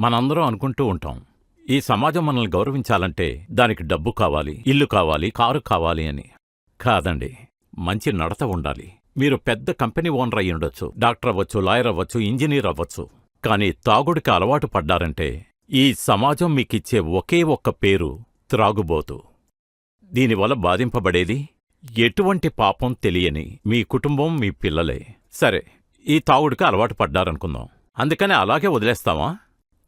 మనందరం అనుకుంటూ ఉంటాం ఈ సమాజం మనల్ని గౌరవించాలంటే దానికి డబ్బు కావాలి ఇల్లు కావాలి కారు కావాలి అని. కాదండి మంచి నడత ఉండాలి. మీరు పెద్ద కంపెనీ ఓనర్ అయి ఉండొచ్చు డాక్టర్ అవ్వచ్చు లాయర్ అవ్వచ్చు ఇంజనీర్ అవ్వచ్చు. కానీ తాగుడికి అలవాటు పడ్డారంటే ఈ సమాజం మీకిచ్చే ఒకే ఒక్క పేరు త్రాగుబోతు. దీనివల్ల బాధింపబడేది ఎటువంటి పాపం తెలియని మీ కుటుంబం మీ పిల్లలే. సరే ఈ తాగుడికి అలవాటు పడ్డారనుకుందాం. అందుకని అలాగే వదిలేస్తామా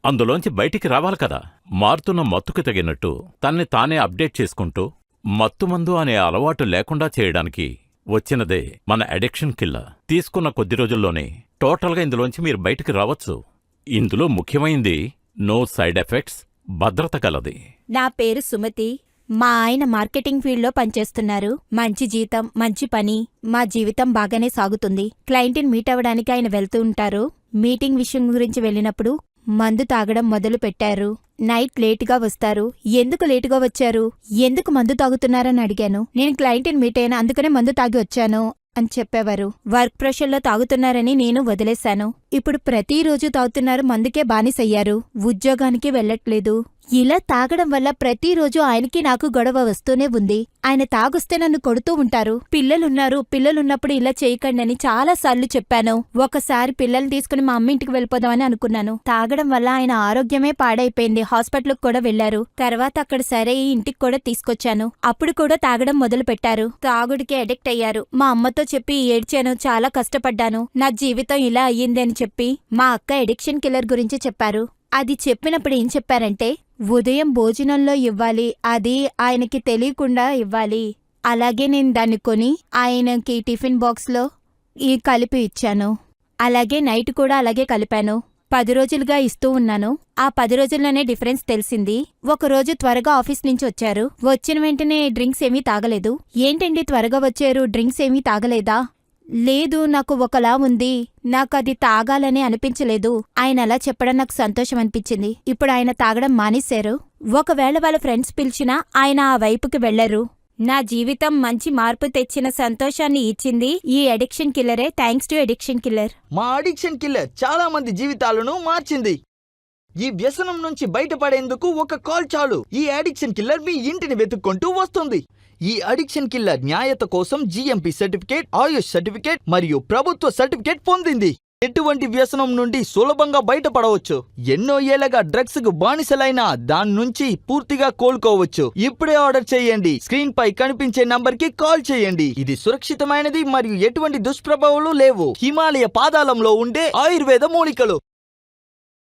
అందులోంచి బయటికి రావాలి కదా. మారుతున్న మత్తుకు తగినట్టు తన్ని తానే అప్డేట్ చేసుకుంటూ మత్తుమందు అనే అలవాటు లేకుండా చేయడానికి వచ్చినదే మన అడిక్షన్ కిల్ల తీసుకున్న కొద్ది రోజుల్లోనే టోటల్గా ఇందులోంచి మీరు బయటికి రావచ్చు. ఇందులో ముఖ్యమైంది నో సైడ్ ఎఫెక్ట్స్ భద్రత కలది. నా పేరు సుమతి. మా ఆయన మార్కెటింగ్ ఫీల్డ్లో పనిచేస్తున్నారు. మంచి జీతం మంచి పని మా జీవితం బాగానే సాగుతుంది. క్లయింట్ని మీట్ అవ్వడానికి ఆయన వెళ్తూ ఉంటారు. మీటింగ్ విషయం గురించి వెళ్ళినప్పుడు మందు తాగడం మొదలు పెట్టారు. నైట్ లేటుగా వస్తారు. ఎందుకు లేటుగా వచ్చారు? ఎందుకు మందు తాగుతున్నారని అడిగాను. నేను క్లయింట్ని మీట్ అయినా అందుకనే మందు తాగి వచ్చాను అని చెప్పేవారు. వర్క్ ప్రెషర్లో తాగుతున్నారని నేను వదిలేశాను. ఇప్పుడు ప్రతిరోజు తాగుతున్నారు మందుకే బానిసయ్యారు. ఉద్యోగానికి వెళ్ళట్లేదు. ఇలా తాగడం వల్ల ప్రతిరోజు ఆయనకి నాకు గొడవ వస్తూనే ఉంది. ఆయన తాగుస్తే నన్ను కొడుతూ ఉంటారు. పిల్లలున్నారు. పిల్లలున్నప్పుడు ఇలా చేయకండి అని చాలా సార్లు చెప్పాను. ఒకసారి పిల్లల్ని తీసుకుని మా అమ్మ ఇంటికి వెళ్ళిపోదామని అనుకున్నాను. తాగడం వల్ల ఆయన ఆరోగ్యమే పాడైపోయింది. హాస్పిటల్కి కూడా వెళ్ళారు తర్వాత అక్కడ సరే ఈ ఇంటికి కూడా తీసుకొచ్చాను. అప్పుడు కూడా తాగడం మొదలు పెట్టారు. తాగుడికి అడిక్ట్ అయ్యారు. మా అమ్మతో చెప్పి ఏడ్చాను. చాలా కష్టపడ్డాను. నా జీవితం ఇలా అయ్యింది అని చెప్పి మా అక్క ఎడిక్షన్ కిల్లర్ గురించి చెప్పారు. అది చెప్పినప్పుడు ఏం చెప్పారంటే ఉదయం భోజనంలో ఇవ్వాలి అది ఆయనకి తెలియకుండా ఇవ్వాలి. అలాగే నేను దాన్ని కొని ఆయనకి టిఫిన్ బాక్స్లో ఈ కలిపి ఇచ్చాను. అలాగే నైట్ కూడా అలాగే కలిపాను. పది రోజులుగా ఇస్తూ ఉన్నాను. ఆ పది రోజుల్లోనే డిఫరెన్స్ తెలిసింది. ఒకరోజు త్వరగా ఆఫీస్ నుంచి వచ్చారు. వచ్చిన వెంటనే డ్రింక్స్ ఏమీ తాగలేదు. ఏంటండి త్వరగా వచ్చారు? డ్రింక్స్ ఏమీ తాగలేదా? లేదు నాకు ఒకలా ఉంది. నాకు అది తాగాలని అనిపించలేదు. ఆయన అలా చెప్పడం నాకు సంతోషం అనిపించింది. ఇప్పుడు ఆయన తాగడం మానేశారు. ఒకవేళ వాళ్ళ ఫ్రెండ్స్ పిలిచినా ఆయన ఆ వైపుకి వెళ్ళరు నా జీవితం మంచి మార్పు తెచ్చిన సంతోషాన్ని ఇచ్చింది ఈ addiction కిల్లరే. Thanks to addiction killer. మా అడిక్షన్ కిల్లర్ చాలా మంది జీవితాలను మార్చింది. ఈ వ్యసనం నుంచి బయటపడేందుకు ఒక కాల్ చాలు. ఈ అడిక్షన్ కిల్లర్ మీ ఇంటిని వెతుక్కుంటూ వస్తుంది. ఈ అడిక్షన్ కిల్లర్ న్యాయత కోసం జిఎంపి సర్టిఫికేట్ ఆయుష్ సర్టిఫికేట్ మరియు ప్రభుత్వ సర్టిఫికేట్ పొందింది. ఎటువంటి వ్యసనం నుండి సులభంగా బయటపడవచ్చు. ఎన్నో ఏళ్ళగా డ్రగ్స్కు బానిసలైన దాని నుంచి పూర్తిగా కోలుకోవచ్చు. ఇప్పుడే ఆర్డర్ చేయండి. స్క్రీన్ పై కనిపించే నంబర్కి కాల్ చేయండి. ఇది సురక్షితమైనది మరియు ఎటువంటి దుష్ప్రభావాలు లేవు. హిమాలయ పాదాలంలో ఉండే ఆయుర్వేద మూలికలు.